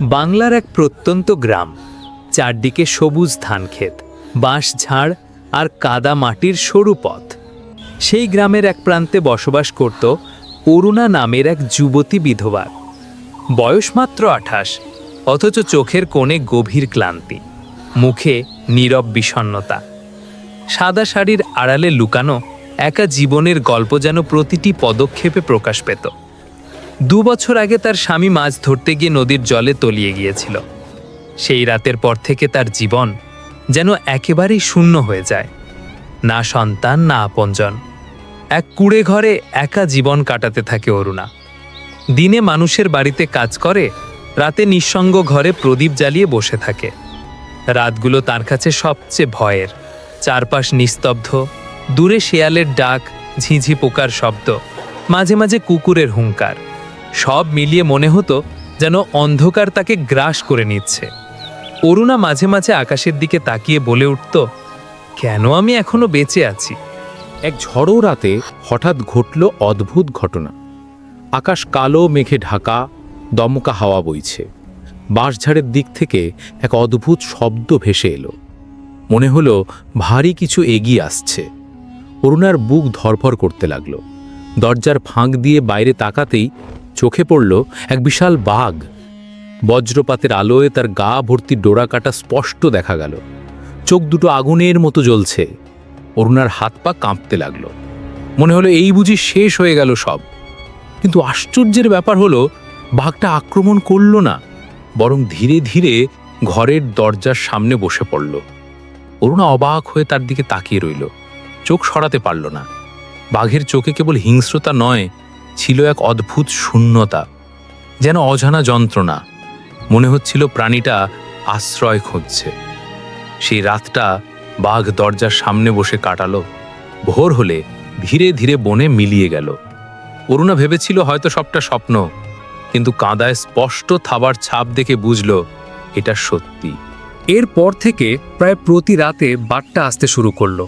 বাংলার এক প্রত্যন্ত গ্রাম, চারদিকে সবুজ ধানক্ষেত, বাঁশ ঝাড় আর কাদা মাটির সরু পথ। সেই গ্রামের এক প্রান্তে বসবাস করত অরুণা নামের এক যুবতী বিধবা। বয়স মাত্র আঠাশ, অথচ চোখের কোণে গভীর ক্লান্তি, মুখে নীরব বিষণ্ণতা। সাদা শাড়ির আড়ালে লুকানো একা জীবনের গল্প যেন প্রতিটি পদক্ষেপে প্রকাশ পেত। দু বছর আগে তার স্বামী মাছ ধরতে গিয়ে নদীর জলে তলিয়ে গিয়েছিল। সেই রাতের পর থেকে তার জীবন যেন একেবারেই শূন্য হয়ে যায়। না সন্তান, না আপনজন। এক কুড়ে ঘরে একা জীবন কাটাতে থাকে অরুণা। দিনে মানুষের বাড়িতে কাজ করে, রাতে নিঃসঙ্গ ঘরে প্রদীপ জ্বালিয়ে বসে থাকে। রাতগুলো তার কাছে সবচেয়ে ভয়ের। চারপাশ নিস্তব্ধ, দূরে শেয়ালের ডাক, ঝিঝি পোকার শব্দ, মাঝে মাঝে কুকুরের হুঙ্কার। সব মিলিয়ে মনে হতো যেন অন্ধকার তাকে গ্রাস করে নিচ্ছে। অরুণা মাঝে মাঝে আকাশের দিকে তাকিয়ে বলে উঠত, কেন আমি এখনও বেঁচে আছি? এক ঝড়ো রাতে হঠাৎ ঘটল অদ্ভুত ঘটনা। আকাশ কালো, মেঘে ঢাকা, দমকা হাওয়া বইছে। বাঁশঝাড়ের দিক থেকে এক অদ্ভুত শব্দ ভেসে এলো। মনে হলো ভারী কিছু এগিয়ে আসছে। অরুণার বুক ধরফর করতে লাগল। দরজার ফাঁক দিয়ে বাইরে তাকাতেই চোখে পড়ল এক বিশাল বাঘ। বজ্রপাতের আলোয় তার গা ভর্তি ডোরা কাটা স্পষ্ট দেখা গেল। চোখ দুটো আগুনের মতো জ্বলছে। অরুণার হাত পা কাঁপতে লাগল। মনে হলো এই বুঝি শেষ হয়ে গেল সব। কিন্তু আশ্চর্যের ব্যাপার হলো, বাঘটা আক্রমণ করল না, বরং ধীরে ধীরে ঘরের দরজার সামনে বসে পড়ল। অরুণা অবাক হয়ে তার দিকে তাকিয়ে রইল। চোখ সরাতে পারল না। বাঘের চোখে কেবল হিংস্রতা নয় ছিল এক অদ্ভুত শূন্যতা, যেন অজানা যন্ত্রণা। মনে হচ্ছিল প্রাণীটা আশ্রয় খুঁজছে। সেই রাতটা বাঘ দরজার সামনে বসে কাটালো। ভোর হলে ধীরে ধীরে বনে মিলিয়ে গেল। অরুণা ভেবেছিল হয়তো সবটা স্বপ্ন, কিন্তু কাঁদায় স্পষ্ট থাবার ছাপ দেখে বুঝল, এটা সত্যি। এরপর থেকে প্রায় প্রতি রাতে বাটটা আসতে শুরু করল।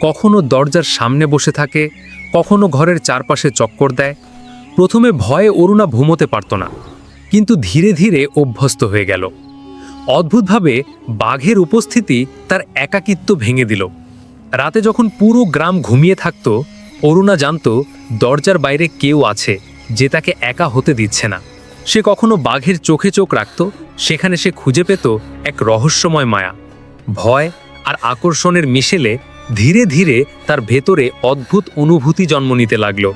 কখনো দরজার সামনে বসে থাকে কখনো ঘরের চারপাশে চক্কর দেয়। প্রথমে ভয়ে অরুণা ঘুমোতে পারত না, কিন্তু ধীরে ধীরে অভ্যস্ত হয়ে গেল। অদ্ভুতভাবে বাঘের উপস্থিতি তার একাকিত্ব ভেঙে দিল। রাতে যখন পুরো গ্রাম ঘুমিয়ে থাকত, অরুণা জানত দরজার বাইরে কেউ আছে যে তাকে একা হতে দিচ্ছে না। সে কখনো বাঘের চোখে চোখ রাখত, সেখানে সে খুঁজে পেত এক রহস্যময় মায়া। ভয় আর আকর্ষণের মিশেলে ধীরে ধীরে তার ভেতরে অদ্ভুত অনুভূতি জন্ম নিতে লাগল।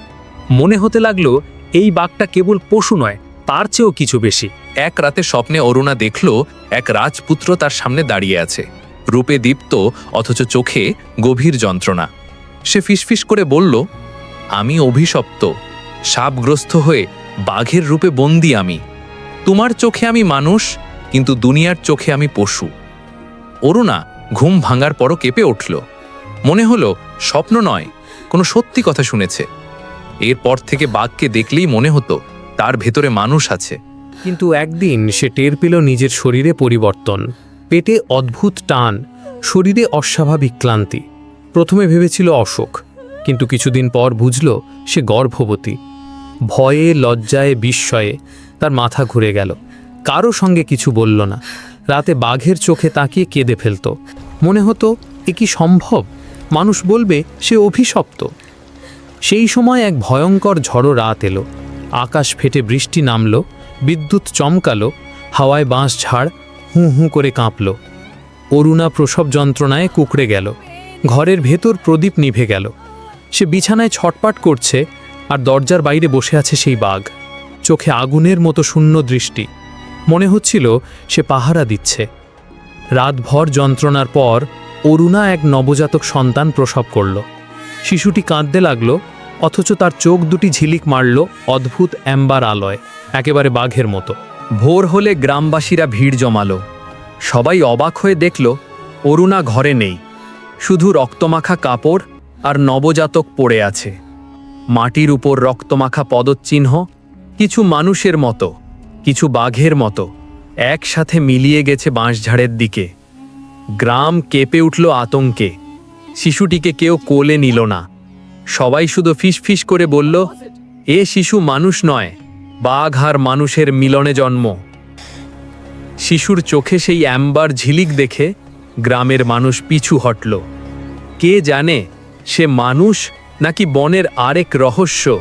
মনে হতে লাগল, এই বাঘটা কেবল পশু নয়, তার চেয়েও কিছু বেশি। এক রাতে স্বপ্নে অরুণা দেখল, এক রাজপুত্র তার সামনে দাঁড়িয়ে আছে। রূপে দীপ্ত, অথচ চোখে গভীর যন্ত্রণা। সে ফিসফিস করে বলল, আমি অভিশপ্ত। সাপগ্রস্ত হয়ে বাঘের রূপে বন্দি আমি। তোমার চোখে আমি মানুষ, কিন্তু দুনিয়ার চোখে আমি পশু। অরুণা ঘুম ভাঙার পরও কেঁপে উঠল। মনে হলো স্বপ্ন নয়, কোনো সত্যি কথা শুনেছে। এরপর থেকে বাঘকে দেখলেই মনে হতো তার ভেতরে মানুষ আছে। কিন্তু একদিন সে টের পেল নিজের শরীরে পরিবর্তন। পেটে অদ্ভুত টান, শরীরে অস্বাভাবিক ক্লান্তি। প্রথমে ভেবেছিল অসুখ, কিন্তু কিছুদিন পর বুঝল সে গর্ভবতী। ভয়ে, লজ্জায়, বিস্ময়ে তার মাথা ঘুরে গেল। কারও সঙ্গে কিছু বলল না। রাতে বাঘের চোখে তাকিয়ে কেঁদে ফেলত। মনে হতো, এ কি সম্ভব? মানুষ বলবে, সে অভিশপ্ত। সেই সময় এক ভয়ঙ্কর ঝড়ো রাত এলো। আকাশ ফেটে বৃষ্টি নামল, বিদ্যুৎ চমকালো, হাওয়ায় বাঁশ ঝাড়, হুঁ হুঁ করে কাঁপল। অরুণা প্রসব যন্ত্রণায় কুকড়ে গেল। ঘরের ভেতর প্রদীপ নিভে গেল। সে বিছানায় ছটপাট করছে আর দরজার বাইরে বসে আছে সেই বাঘ। চোখে আগুনের মতো শূন্য দৃষ্টি। মনে হচ্ছিল সে পাহারা দিচ্ছে। রাতভর যন্ত্রণার পর অরুণা এক নবজাতক সন্তান প্রসব করল। শিশুটি কাঁদতে লাগল, অথচ তার চোখ দুটি ঝিলিক মারল অদ্ভুত অ্যাম্বার আলয়, একেবারে বাঘের মতো। ভোর হলে গ্রামবাসীরা ভিড় জমালো। সবাই অবাক হয়ে দেখল, অরুণা ঘরে নেই। শুধু রক্তমাখা কাপড় আর নবজাতক পড়ে আছে। মাটির উপর রক্তমাখা পদচিহ্ন, কিছু মানুষের মতো, কিছু বাঘের মতো, একসাথে মিলিয়ে গেছে বাঁশঝাড়ের দিকে। গ্রাম কেঁপে উঠল আতঙ্কে। শিশুটিকে কেউ কোলে নিল না। সবাই শুধু ফিসফিস করে বলল, এ শিশু মানুষ নয়, বাঘ আর মানুষের মিলনে জন্ম। শিশুর চোখে সেই অ্যাম্বার ঝিলিক দেখে গ্রামের মানুষ পিছু হটল। কে জানে সে মানুষ নাকি বনের আরেক রহস্য?